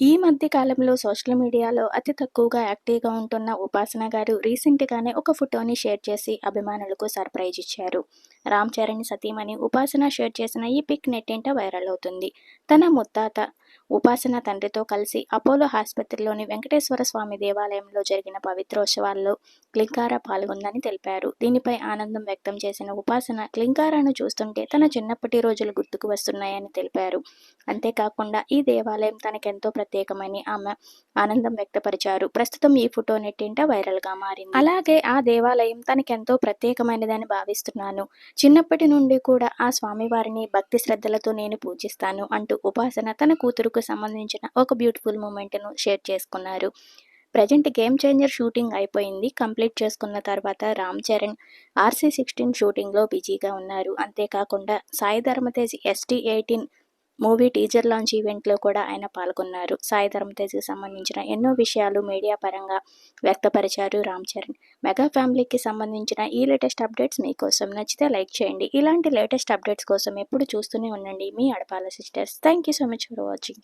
ఈ మధ్య కాలంలో సోషల్ మీడియాలో అతి తక్కువగా యాక్టివ్గా ఉంటున్న ఉపాసన గారు రీసెంట్గానే ఒక ఫోటోని షేర్ చేసి అభిమానులకు సర్ప్రైజ్ ఇచ్చారు. రామ్ చరణ్ సతీమణి ఉపాసన షేర్ చేసిన ఈ పిక్ నెట్టింట వైరల్ అవుతుంది. తన ముత్తాత ఉపాసన తండ్రితో కలిసి అపోలో ఆసుపత్రిలోని వెంకటేశ్వర స్వామి దేవాలయంలో జరిగిన పవిత్రోత్సవాల్లో క్లింకార పాల్గొందని తెలిపారు. దీనిపై ఆనందం వ్యక్తం చేసిన ఉపాసన క్లింకారాను చూస్తుంటే తన చిన్నప్పటి రోజులు గుర్తుకు వస్తున్నాయని తెలిపారు. అంతేకాకుండా ఈ దేవాలయం తనకెంతో ప్రత్యేకమని ఆమె ఆనందం వ్యక్తపరిచారు. ప్రస్తుతం ఈ ఫోటో నెట్టింట వైరల్గా మారింది. అలాగే ఆ దేవాలయం తనకెంతో ప్రత్యేకమైనదని భావిస్తున్నాను. చిన్నప్పటి నుండి కూడా ఆ స్వామివారిని భక్తి శ్రద్ధలతో నేను పూజిస్తాను అంటూ ఉపాసన తన కూతురుకు సంబంధించిన ఒక బ్యూటిఫుల్ మూమెంట్ను షేర్ చేసుకున్నారు. ప్రజెంట్ గేమ్ చేంజర్ షూటింగ్ అయిపోయింది. కంప్లీట్ చేసుకున్న తర్వాత రామ్ చరణ్ ఆర్సీ సిక్స్టీన్ షూటింగ్లో బిజీగా ఉన్నారు. అంతేకాకుండా Sai Dharam Tej ST eighteen movie teaser launch ఈవెంట్లో కూడా ఆయన పాల్గొన్నారు. సాయి ధర్మతేజ్కి సంబంధించిన ఎన్నో విషయాలు మీడియా పరంగా వ్యక్తపరిచారు రామ్ చరణ్. మెగా ఫ్యామిలీకి సంబంధించిన ఈ లేటెస్ట్ అప్డేట్స్ మీకోసం నచ్చితే లైక్ చేయండి. ఇలాంటి లేటెస్ట్ అప్డేట్స్ కోసం ఎప్పుడు చూస్తూనే ఉండండి. మీ Adapala sisters. Thank you so much for watching.